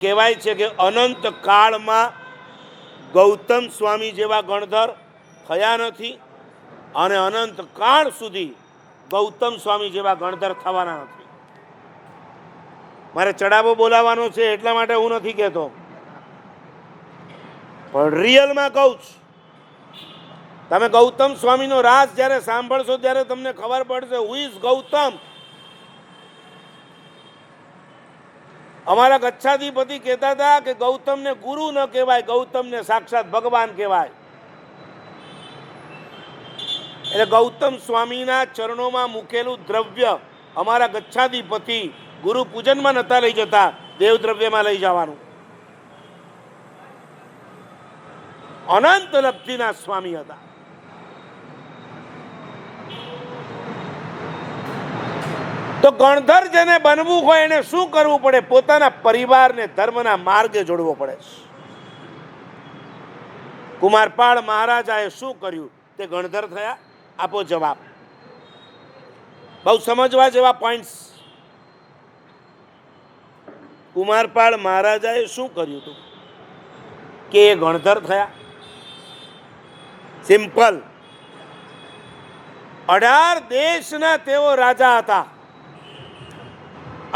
કહેવાય છે કે અનંત કાળમાં ગૌતમ સ્વામી જેવા ગણધર થયા નથી અને અનંત કાળ સુધી ગૌતમ સ્વામી જેવા ગણધર થવાના નથી. મારે ચડાવો બોલાવવાનો છે એટલા માટે હું નથી કહેતો. પણ રિયલમાં કહું છું, તમે ગૌતમ સ્વામીનો રાસ જ્યારે સાંભળશો ત્યારે તમને ખબર પડશે હુ ઇઝ ગૌતમ? અમારા ગચ્છાધિપતિ કહેતા હતા કે ગૌતમને ગુરુ ન કહેવાય, ગૌતમને સાક્ષાત ભગવાન કહેવાય. એટલે ગૌતમ સ્વામીના ચરણોમાં મૂકેલું દ્રવ્ય અમારા ગચ્છાધિપતિ ગુરુ પૂજનમાં નતા લઈ જતા, દેવ દ્રવ્યમાં લઈ જવાનું. અનંત લબ્ધિના સ્વામી હતા. તો ગણધર જેને બનવું હોય એને શું કરવું પડે? પોતાના પરિવારને ધર્મના માર્ગે જોડવો પડે કુમારપાળ મહારાજાએ શું કર્યું? તે ગણધર થયા. આપો જવાબ. બહુ સમજવા જેવા પોઈન્ટ્સ કુમારપાળ મહારાજાએ શું કર્યું હતું? કે એ ગણધર થયા. સિમ્પલ. અઢાર દેશના તેઓ રાજા હતા.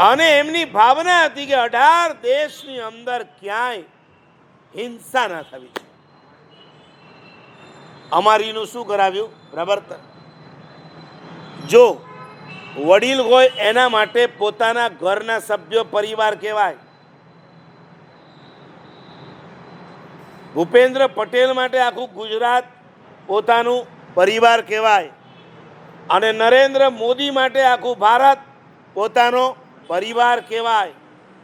અને એમની ભાવના હતી કે અઢાર દેશની અંદર ક્યાંય હિંસા ના થવી. અમારીનું શું કરાવ્યું? પ્રવર્તન. જો વડીલ હોય એના માટે પોતાના ઘરના સભ્યો પરિવાર કહેવાય. ભૂપેન્દ્ર પટેલ માટે આખું ગુજરાત પોતાનું પરિવાર કહેવાય. અને નરેન્દ્ર મોદી માટે આખું ભારત પોતાનો પરિવાર કહેવાય.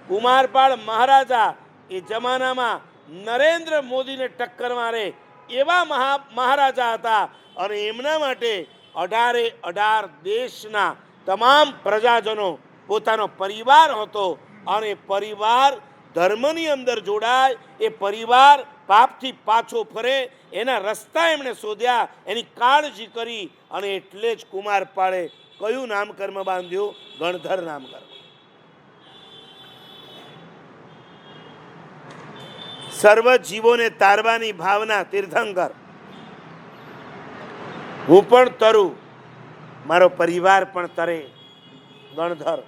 કુમારપાળ મહારાજા એ જમાનામાં નરેન્દ્ર મોદીને ટક્કર મારે એવા મહા મહારાજા હતા અને એમના માટે અઢારે અઢાર દેશના તમામ પ્રજાજનો પોતાનો પરિવાર હતો અને પરિવાર ધર્મની અંદર જોડાય, એ પરિવાર પાપથી પાછો ફરે, એના રસ્તા એમણે શોધ્યા, એની કાળજી કરી અને એટલે જ કુમારપાળે કયું નામકર્મ બાંધ્યું? ગણધર નામકર્મ. સર્વ જીવોને તારવાની ભાવના તીર્થંકર. હું પણ તરું, મારો પરિવાર પણ તરે, ગણધર.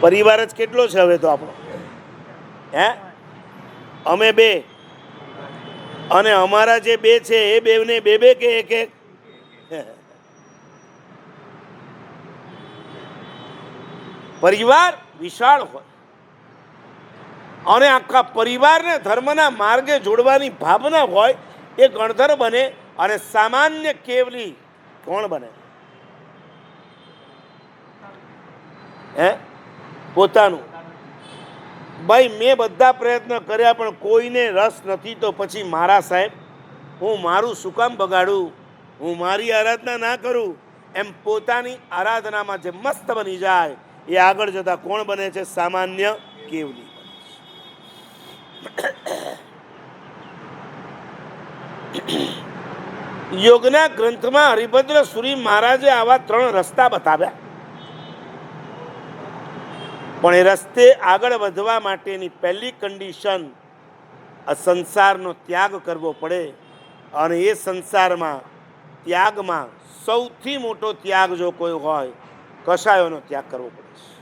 પરિવાર જ કેટલો છે હવે તો આપણો? હે? અમે બે. અને અમારા જે બે છે, એ બેને બે બે કે એક એક? પરિવાર વિશાળ હોય. અને આખા પરિવારને ધર્મના માર્ગે જોડવાની ભાવના હોય એ ગણધર બને અને સામાન્ય કેવલી કોણ બને? હે? પોતાનું. ભાઈ, મેં બધા પ્રયત્ન કર્યા પણ કોઈને રસ નથી તો પછી મારા સાહેબ, હું મારું શું કામ બગાડું? હું મારી આરાધના ના કરું? એમ પોતાની આરાધનામાં જે મસ્ત બની જાય, એ આગળ જતાં કોણ બને છે? સામાન્ય કેવલી. યોગના ગ્રંથમાં હરિભદ્ર સુરી મહારાજે આવા ત્રણ રસ્તા બતાવ્યા. પણ એ રસ્તે આગળ વધવા માટેની પહેલી કન્ડિશન આ સંસારનો ત્યાગ કરવો પડે અને એ સંસારમાં ત્યાગમાં સૌથી મોટો ત્યાગ જો કોઈ હોય, કશાયોનો ત્યાગ કરવો પડે